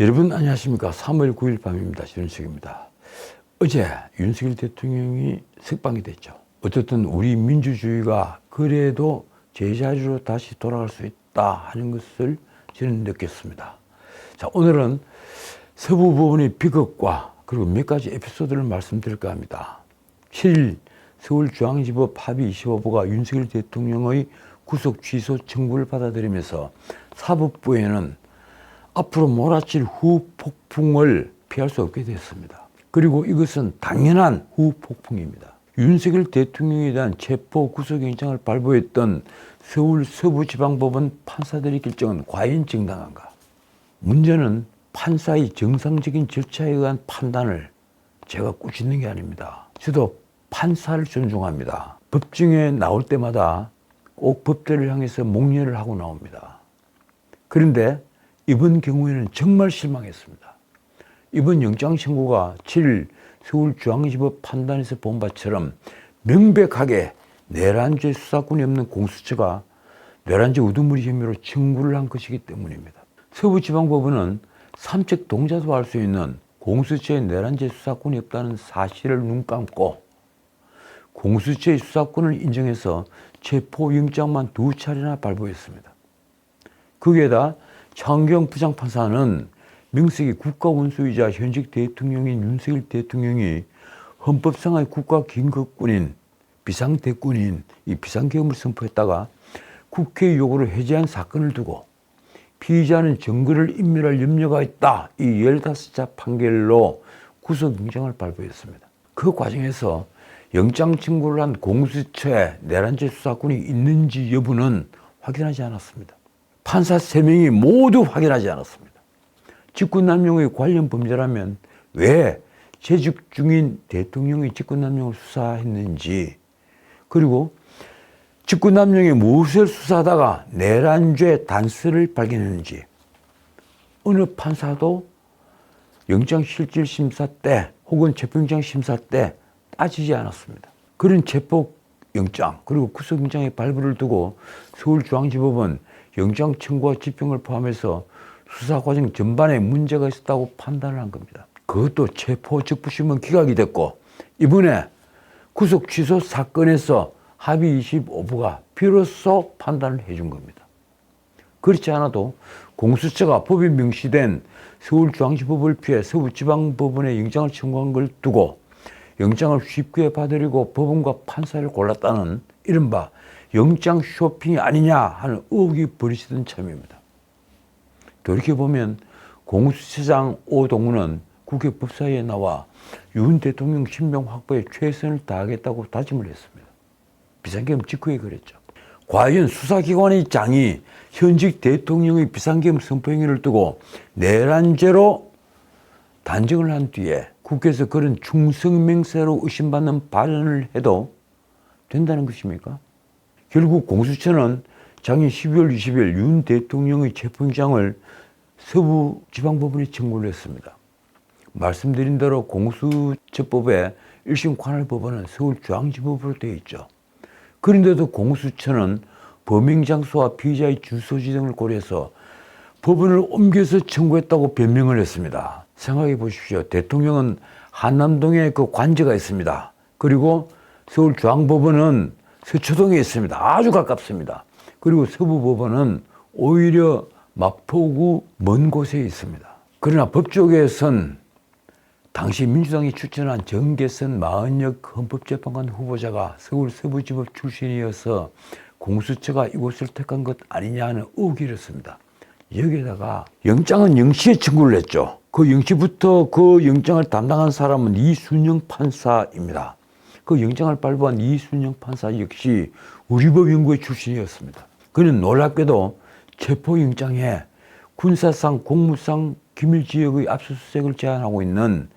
여러분 안녕하십니까. 3월 9일 밤입니다. 신은석입니다. 어제 윤석열 대통령이 석방이 됐죠. 어쨌든 우리 민주주의가 그래도 제자리로 다시 돌아갈 수 있다 하는 것을 저는 느꼈습니다. 자, 오늘은 서부 법원의 비극과 그리고 몇 가지 에피소드를 말씀드릴까 합니다. 7일 서울중앙지법 합의 25부가 윤석열 대통령의 구속 취소 청구를 받아들이면서 사법부에는 앞으로 몰아칠 후폭풍을 피할 수 없게 됐습니다. 그리고 이것은 당연한 후폭풍입니다. 윤석열 대통령에 대한 체포 구속영장을 발부했던 서울 서부지방법원 판사들의 결정은 과연 정당한가? 문제는 판사의 정상적인 절차에 의한 판단을 제가 꾸짖는 게 아닙니다. 저도 판사를 존중합니다. 법정에 나올 때마다 꼭 법대를 향해서 목례를 하고 나옵니다. 그런데 이번 경우에는 정말 실망했습니다. 이번 영장 청구가 7일 서울중앙지법 판단에서 본 바처럼 명백하게 내란죄 수사권이 없는 공수처가 내란죄 우두머리 혐의로 청구를 한 것이기 때문입니다. 서부지방법원은 삼척 동자도 알 수 있는 공수처의 내란죄 수사권이 없다는 사실을 눈 감고 공수처의 수사권을 인정해서 체포영장만 두 차례나 발부했습니다. 거기에다 창경 부장판사는 명색이 국가원수이자 현직 대통령인 윤석열 대통령이 헌법상의 국가 긴급군인 비상대군인 이 비상계엄을 선포했다가 국회 요구를 해제한 사건을 두고 피의자는 증거를 인멸할 염려가 있다. 이 15자 판결로 구속영장을 발부했습니다. 그 과정에서 영장 청구를 한 공수처에 내란죄 수사권이 있는지 여부는 확인하지 않았습니다. 판사 3명이 모두 확인하지 않았습니다. 직권남용의 관련 범죄라면 왜 재직 중인 대통령이 직권남용을 수사했는지 그리고 직권남용의 무엇을 수사하다가 내란죄 단서를 발견했는지 어느 판사도 영장실질심사 때 혹은 체포영장 심사 때 따지지 않았습니다. 그런 체포영장 그리고 구속영장의 발부를 두고 서울중앙지법은 영장 청구와 집행을 포함해서 수사 과정 전반에 문제가 있었다고 판단을 한 겁니다. 그것도 체포 적부심은 기각이 됐고 이번에 구속 취소 사건에서 합의 25부가 비로소 판단을 해준 겁니다. 그렇지 않아도 공수처가 법에 명시된 서울중앙지법을 피해 서울지방법원에 영장을 청구한 걸 두고 영장을 쉽게 받으려고 법원과 판사를 골랐다는 이른바 영장 쇼핑이 아니냐 하는 의혹이 벌어지던 참입니다. 돌이켜보면 공수처장 오동우는 국회 법사위에 나와 윤 대통령 신병 확보에 최선을 다하겠다고 다짐을 했습니다. 비상계엄 직후에 그랬죠. 과연 수사기관의 장이 현직 대통령의 비상계엄 선포 행위를 두고 내란죄로 단정을 한 뒤에 국회에서 그런 충성맹세로 의심받는 발언을 해도 된다는 것입니까? 결국 공수처는 작년 12월 20일 윤 대통령의 체포영장을 서부 지방법원에 청구를 했습니다. 말씀드린 대로 공수처법에 1심 관할 법원은 서울중앙지법으로 되어 있죠. 그런데도 공수처는 범행 장소와 피의자의 주소지 등을 고려해서 법원을 옮겨서 청구했다고 변명을 했습니다. 생각해 보십시오. 대통령은 한남동에 그 관저가 있습니다. 그리고 서울중앙법원은 서초동에 있습니다. 아주 가깝습니다. 그리고 서부법원은 오히려 마포구 먼 곳에 있습니다. 그러나 법조계에선 당시 민주당이 추천한 정계선 마흔역 헌법재판관 후보자가 서울 서부지법 출신이어서 공수처가 이곳을 택한 것 아니냐는 의혹이 일었습니다. 여기에다가 영장은 영시에 청구를 했죠. 그 영시부터 그 영장을 담당한 사람은 이순영 판사입니다. 그 영장을 발부한 이순영 판사 역시 우리법연구회 출신이었습니다. 그는 놀랍게도 체포영장에 군사상, 공무상 기밀지역의 압수수색을 제한하고 있는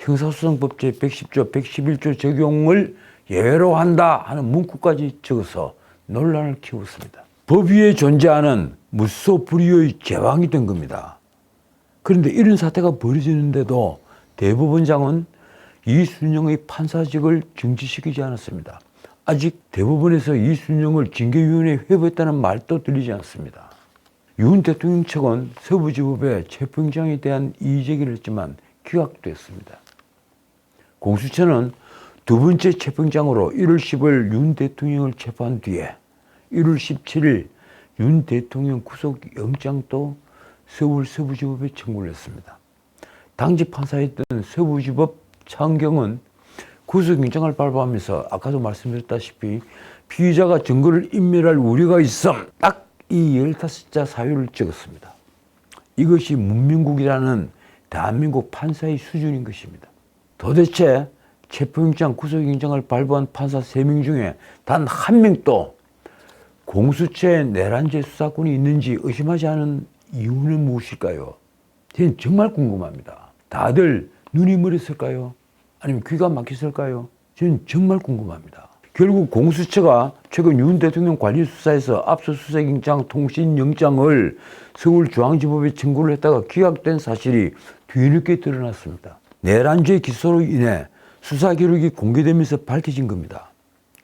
형사소송법제 110조, 111조 적용을 예외로 한다 하는 문구까지 적어서 논란을 키웠습니다. 법 위에 존재하는 무소불위의 제왕이 된 겁니다. 그런데 이런 사태가 벌어지는데도 대법원장은 이순영의 판사직을 정지시키지 않았습니다. 아직 대법원에서 이순영을 징계위원회에 회부했다는 말도 들리지 않습니다. 윤 대통령 측은 서부지법에 체포영장에 대한 이의 제기를 했지만 기각됐습니다. 공수처는 두 번째 체포영장으로 1월 10일 윤 대통령을 체포한 뒤에 1월 17일 윤 대통령 구속영장도 서울 서부지법에 청구를 했습니다. 당시 판사였던 서부지법 차은경은 구속영장을 발부하면서 아까도 말씀드렸다시피 피의자가 증거를 인멸할 우려가 있음 딱 이 15자 사유를 적었습니다. 이것이 문민국이라는 대한민국 판사의 수준인 것입니다. 도대체 체포영장, 구속영장을 발부한 판사 3명 중에 단 한 명도 공수처에 내란죄 수사권이 있는지 의심하지 않은 이유는 무엇일까요? 저는 정말 궁금합니다. 다들 눈이 멀었을까요? 아니면 귀가 막혔을까요? 저는 정말 궁금합니다. 결국 공수처가 최근 윤 대통령 관리 수사에서 압수수색영장, 통신영장을 서울중앙지법에 청구를 했다가 기각된 사실이 뒤늦게 드러났습니다. 내란죄 기소로 인해 수사 기록이 공개되면서 밝혀진 겁니다.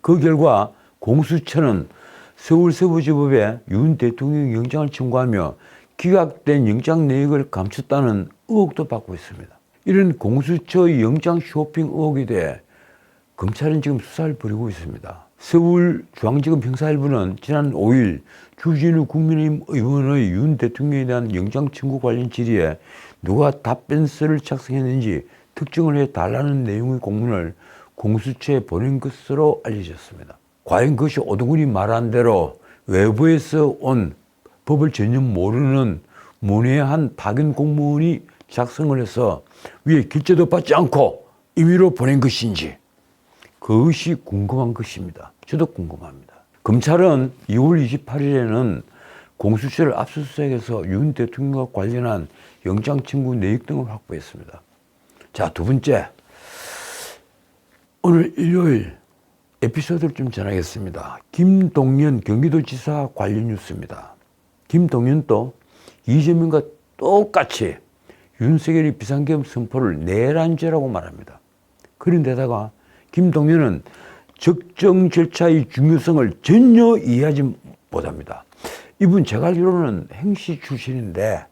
그 결과 공수처는 서울서부지법에 윤 대통령 영장을 청구하며 기각된 영장 내역을 감췄다는 의혹도 받고 있습니다. 이런 공수처 영장 쇼핑 의혹에 대해 검찰은 지금 수사를 벌이고 있습니다. 서울중앙지검 형사일부는 지난 5일 주진우 국민의힘 의원의 윤 대통령에 대한 영장 청구 관련 질의에 누가 답변서를 작성했는지 특정을 해 달라는 내용의 공문을 공수처에 보낸 것으로 알려졌습니다. 과연 그것이 오동훈이 말한 대로 외부에서 온 법을 전혀 모르는 문외한 파견 공무원이 작성을 해서 위에 길제도 받지 않고 임의로 보낸 것인지 그것이 궁금한 것입니다. 저도 궁금합니다. 검찰은 2월 28일에는 공수처를 압수수색해서 윤 대통령과 관련한 영장 청구 내역 등을 확보했습니다. 자, 두 번째. 오늘 일요일 에피소드를 좀 전하겠습니다. 김동연 경기도지사 관련 뉴스입니다. 김동연도 이재명과 똑같이 윤석열이 비상계엄 선포를 내란죄라고 말합니다. 그런데다가 김동연은 적정 절차의 중요성을 전혀 이해하지 못합니다. 이분 제가 알기로는 행시 출신인데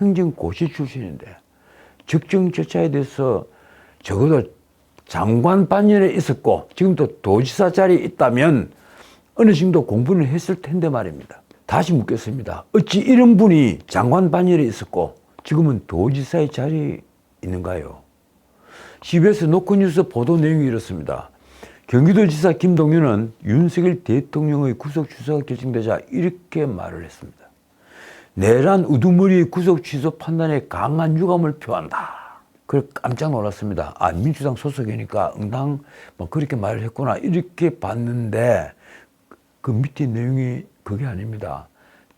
행정고시 출신인데 적정 절차에 대해서 적어도 장관 반년에 있었고 지금도 도지사 자리에 있다면 어느 정도 공부는 했을 텐데 말입니다. 다시 묻겠습니다. 어찌 이런 분이 장관 반년에 있었고 지금은 도지사의 자리에 있는가요? CBS 노컷뉴스 보도 내용이 이렇습니다. 경기도지사 김동윤은 윤석열 대통령의 구속 취소가 결정되자 이렇게 말을 했습니다. 내란 우두머리의 구속 취소 판단에 강한 유감을 표한다. 그래 깜짝 놀랐습니다. 아 민주당 소속이니까 응당 뭐 그렇게 말을 했구나 이렇게 봤는데 그 밑에 내용이 그게 아닙니다.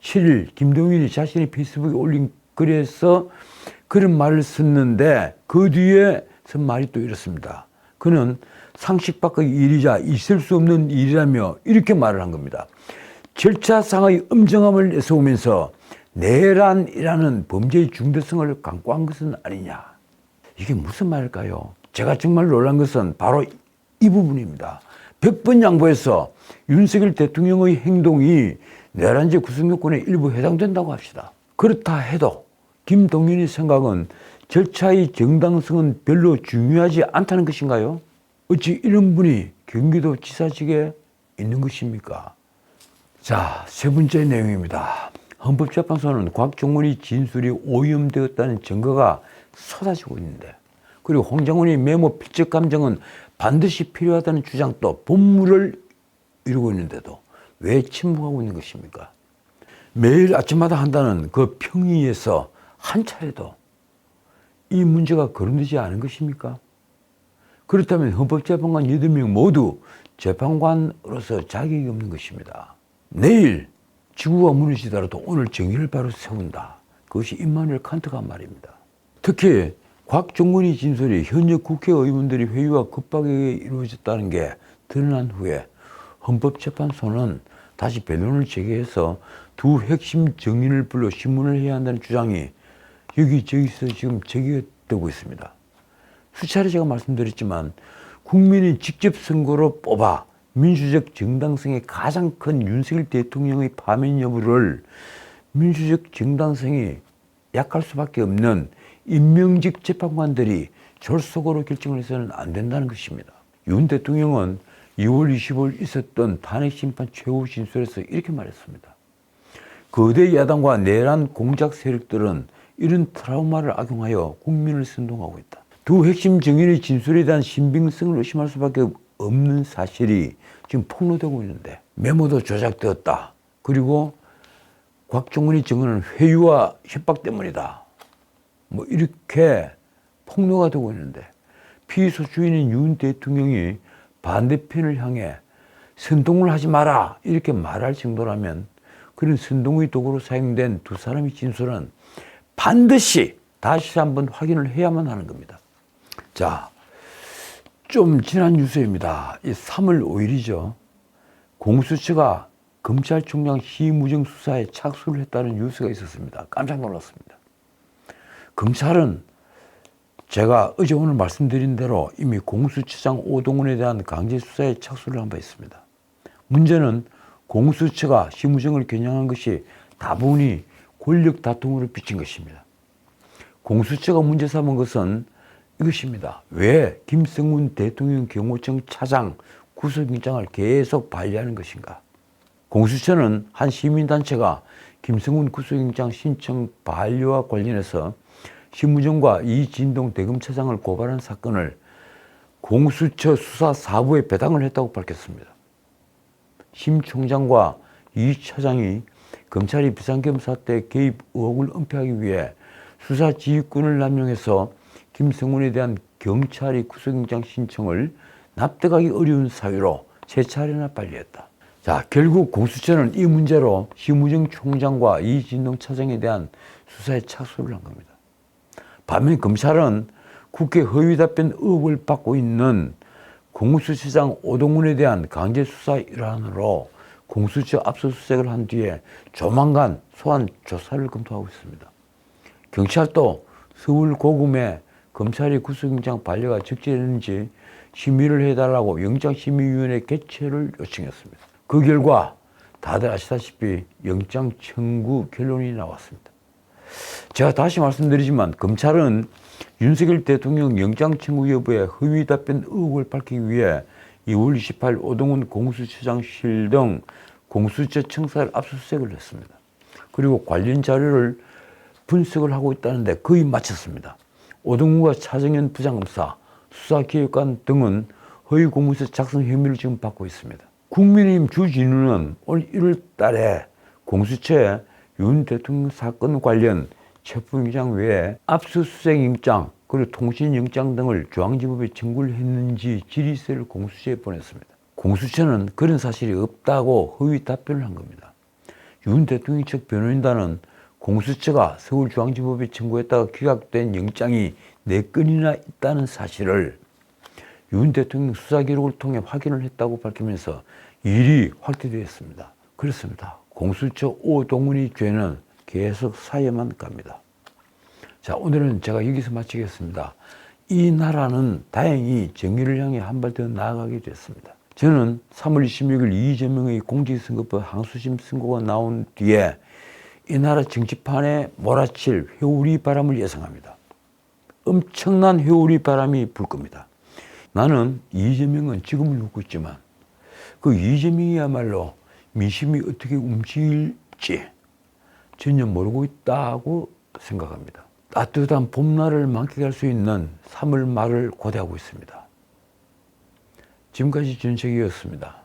7일 김동윤이 자신의 페이스북에 올린 글에서 그런 말을 썼는데 그 뒤에 쓴 말이 또 이렇습니다. 그는 상식 밖의 일이자 있을 수 없는 일이라며 이렇게 말을 한 겁니다. 절차상의 엄정함을 내세우면서 내란이라는 범죄의 중대성을 강구한 것은 아니냐. 이게 무슨 말일까요? 제가 정말 놀란 것은 바로 이 부분입니다. 100번 양보해서 윤석열 대통령의 행동이 내란죄 구성요건에 일부 해당된다고 합시다. 그렇다 해도 김동연의 생각은 절차의 정당성은 별로 중요하지 않다는 것인가요? 어찌 이런 분이 경기도 지사직에 있는 것입니까? 자, 세 번째 내용입니다. 헌법재판소는 곽종원이 진술이 오염되었다는 증거가 쏟아지고 있는데 그리고 홍장원이 메모 필적 감정은 반드시 필요하다는 주장도 본물을 이루고 있는데도 왜 침묵하고 있는 것입니까? 매일 아침마다 한다는 그 평의에서 한 차례도 이 문제가 거론되지 않은 것입니까? 그렇다면 헌법재판관 8명 모두 재판관으로서 자격이 없는 것입니다. 내일 지구가 무너지더라도 오늘 정의를 바로 세운다. 그것이 임마누엘 칸트가 한 말입니다. 특히 곽종문이 진술이 현역 국회의원들이 회유와 급박하게 이루어졌다는 게 드러난 후에 헌법재판소는 다시 변론을 제기해서 두 핵심 정인을 불러 신문을 해야 한다는 주장이 여기 저기서 지금 제기되고 있습니다. 수차례 제가 말씀드렸지만 국민이 직접 선거로 뽑아 민주적 정당성이 가장 큰 윤석열 대통령의 파면 여부를 민주적 정당성이 약할 수밖에 없는 임명직 재판관들이 졸속으로 결정을 해서는 안 된다는 것입니다. 윤 대통령은 2월 25일 있었던 탄핵심판 최후 진술에서 이렇게 말했습니다. 거대 야당과 내란 공작 세력들은 이런 트라우마를 악용하여 국민을 선동하고 있다. 두 핵심 증인의 진술에 대한 신빙성을 의심할 수밖에 없는 사실이 지금 폭로되고 있는데 메모도 조작되었다. 그리고 곽종원이 증언은 회유와 협박 때문이다. 뭐 이렇게 폭로가 되고 있는데 피의소 주인인 윤 대통령이 반대편을 향해 선동을 하지 마라 이렇게 말할 정도라면 그런 선동의 도구로 사용된 두 사람의 진술은 반드시 다시 한번 확인을 해야만 하는 겁니다. 자, 좀 지난 뉴스입니다. 이 3월 5일이죠. 공수처가 검찰총장 시무정 수사에 착수를 했다는 뉴스가 있었습니다. 깜짝 놀랐습니다. 검찰은 제가 어제 오늘 말씀드린 대로 이미 공수처장 오동훈에 대한 강제 수사에 착수를 한 바 있습니다. 문제는 공수처가 시무정을 겨냥한 것이 다분히 권력 다툼으로 비친 것입니다. 공수처가 문제 삼은 것은 이것입니다. 왜 김성훈 대통령 경호청 차장 구속영장을 계속 발휘하는 것인가? 공수처는 한 시민단체가 김성훈 구속영장 신청 반려와 관련해서 신무정과 이진동 대검차장을 고발한 사건을 공수처 수사 4부에 배당을 했다고 밝혔습니다. 심 총장과 이 차장이 검찰이 비상검사 때 개입 의혹을 은폐하기 위해 수사 지휘권을 남용해서 김성훈에 대한 경찰이 구속영장 신청을 납득하기 어려운 사유로 세 차례나 발휘했다. 자, 결국 공수처는 이 문제로 심우정 총장과 이진동 차장에 대한 수사에 착수를 한 겁니다. 반면 검찰은 국회 허위 답변 의혹을 받고 있는 공수처장 오동훈에 대한 강제 수사 일환으로 공수처 압수수색을 한 뒤에 조만간 소환 조사를 검토하고 있습니다. 경찰도 서울 고금에 검찰이 구속영장 반려가 적절했는지 심의를 해달라고 영장심의위원회 개최를 요청했습니다. 그 결과 다들 아시다시피 영장 청구 결론이 나왔습니다. 제가 다시 말씀드리지만 검찰은 윤석열 대통령 영장 청구 여부에 허위 답변 의혹을 밝히기 위해 2월 28일 오동훈 공수처장실 등 공수처 청사를 압수수색을 했습니다. 그리고 관련 자료를 분석을 하고 있다는데 거의 마쳤습니다. 오동훈과 차정현 부장검사, 수사기획관 등은 허위 공문서 작성 혐의를 지금 받고 있습니다. 국민의힘 주진우는 올 1월 달에 공수처에 윤 대통령 사건 관련 체포영장 외에 압수수색 영장 그리고 통신영장 등을 중앙지법에 청구를 했는지 질의서를 공수처에 보냈습니다. 공수처는 그런 사실이 없다고 허위 답변을 한 겁니다. 윤 대통령 측 변호인단은 공수처가 서울중앙지법에 청구했다가 기각된 영장이 네 건이나 있다는 사실을 윤 대통령 수사 기록을 통해 확인을 했다고 밝히면서 일이 확대되었습니다. 그렇습니다. 공수처 오동훈이 죄는 계속 사회만 갑니다. 자, 오늘은 제가 여기서 마치겠습니다. 이 나라는 다행히 정의를 향해 한 발 더 나아가게 됐습니다. 저는 3월 26일 이재명의 공직선거법 항소심 선고가 나온 뒤에 이 나라 정치판에 몰아칠 회오리 바람을 예상합니다. 엄청난 회오리 바람이 불 겁니다. 나는 이재명은 지금을 웃고 있지만 그 이재명이야말로 민심이 어떻게 움직일지 전혀 모르고 있다고 생각합니다. 따뜻한 봄날을 만끽할 수 있는 3월 말을 고대하고 있습니다. 지금까지 준석이었습니다.